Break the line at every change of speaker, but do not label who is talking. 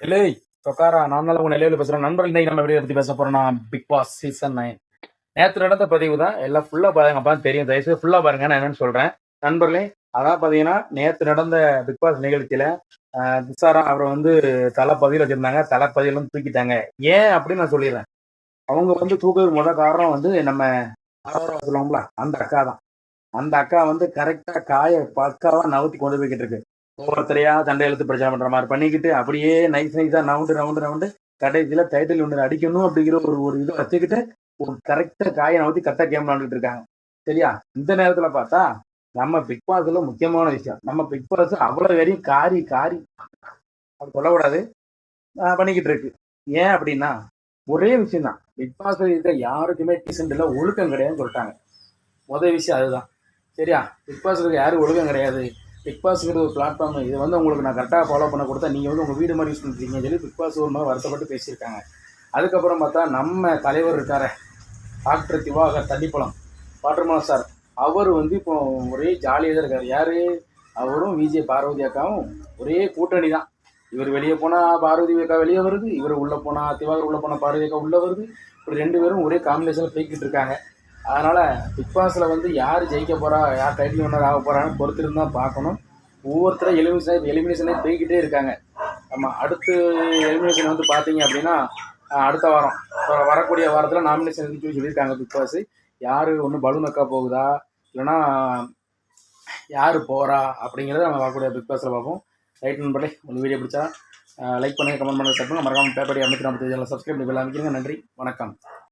இல்லை சொக்காரா நான் தான் உங்க நிலையில பேசுறேன். நண்பர்கள் இன்னைக்கு நம்ம வீடியோ பத்தி பேச போறோம்னா பிக் பாஸ் சீசன் நைன் நேற்று நடந்த பதிவு தான். எல்லாம் ஃபுல்லா பாருங்க அப்பா தெரியும். தயவுசெய்து ஃபுல்லா பாருங்க நான் என்னன்னு சொல்றேன். நண்பர்களே அதான் பாத்தீங்கன்னா நேற்று நடந்த பிக் பாஸ் நிகழ்ச்சியில திசாரா அவரை வந்து தலை பதிவில் வச்சிருந்தாங்க. தலை பதிவில் வந்து தூக்கிட்டாங்க. ஏன் அப்படின்னு நான் சொல்லிடுறேன். அவங்க வந்து தூக்குறதுக்கு முதல் காரணம் வந்து நம்ம ஆரோரா சொல்லுவோம்ல அந்த அக்கா தான். அந்த அக்கா வந்து கரெக்டா காய பக்காவா நவுத்தி கொண்டு போய்கிட்டு இருக்கு. ஒவ்வொருத்தரையா சண்டை எழுத்து பிரச்சனை பண்ற மாதிரி பண்ணிக்கிட்டு அப்படியே நைஸ் நைஸா ரவுண்டு ரவுண்டு ரவுண்டு கடைசியில டைட்டில் ஒன்று அடிக்கணும் அப்படிங்கிற ஒரு ஒரு இதை வச்சுக்கிட்டு ஒரு கரெக்டா காயை நவுத்தி கரெக்டா கேம் விளாண்டுட்டு இருக்காங்க. சரியா? இந்த நேரத்துல பார்த்தா நம்ம பிக் பாஸ்ல முக்கியமான விஷயம். நம்ம பிக் பாஸ் அவ்வளவு வரையும் காரி காரி அது சொல்லக்கூடாது. ஆஹ் பண்ணிக்கிட்டு இருக்கு. ஏன் அப்படின்னா ஒரே விஷயம் தான். பிக் பாஸ் இருக்கிற யாருக்குமே டீசென்ட் இல்லை ஒழுக்கம் கிடையாதுன்னு சொல்லிட்டாங்க. முதல் விஷயம் அதுதான். சரியா? பிக் பாஸ் இருக்க யாரும் ஒழுக்கம் கிடையாது. பிக் பாஸ்ங்கிற ஒரு பிளாட்ஃபார்ம் இது வந்து உங்களுக்கு நான் கரெக்டாக ஃபாலோ பண்ண கொடுத்தா நீங்கள் வந்து உங்கள் வீடு மாதிரி யூஸ் பண்ணுறீங்கன்னு சொல்லி பிக் பாஸ் ஒரு மாதிரி வருத்தப்பட்டு பேசியிருக்காங்க. அதுக்கப்புறம் பார்த்தா நம்ம தலைவர் இருக்கார் டாக்டர் திவாகர் தண்ணிப்பழம் வாட்டர்மலம் சார் அவர் வந்து இப்போ ஒரே ஜாலியாக தான் இருக்கார். யார்? அவரும் விஜய் பார்வதி அக்காவும் ஒரே கூட்டணி தான். இவர் வெளியே போனால் பார்வதி அக்கா வெளியே வருது இவர் உள்ளே போனால் திவாகர் உள்ளே போனால் பார்வதி அக்கா உள்ளே வருது. இப்படி ரெண்டு பேரும் ஒரே காம்பினேஷனில் போய்கிட்டு இருக்காங்க. அதனால் பிக் பாஸில் வந்து யார் ஜெயிக்க போகிறா யார் டைட்டில் வின்னர் ஆக போகிறான்னு பொறுத்திருந்து தான் பார்க்கணும். ஒவ்வொருத்தரும் எலிமினேஷன் எலிமினேஷனே போய்கிட்டே இருக்காங்க. ஆமாம் அடுத்து எலிமினேஷன் வந்து பார்த்தீங்க அப்படின்னா அடுத்த வாரம். வரக்கூடிய வாரத்தில் நாமினேஷன் இருக்கு சொல்லியிருக்காங்க பிக் பாஸ். யார் ஒன்று பலூன் அக்கா போகுதா? இல்லைன்னா யார் போகிறா அப்படிங்கிறத நம்ம வரக்கூடிய பிக் பாஸில் பார்ப்போம். ரைட் நண்பர்களே உங்களுக்கு வீடியோ பிடிச்சா லைக் பண்ணுங்கள் கமெண்ட் பண்ணுங்கள் சப்ஸ்கிரைப் மறக்காமல் பேப்படி அமைச்சு நம்ம சப்ஸ்கிரைப் பண்ணி அமைக்கிறீங்க. நன்றி வணக்கம்.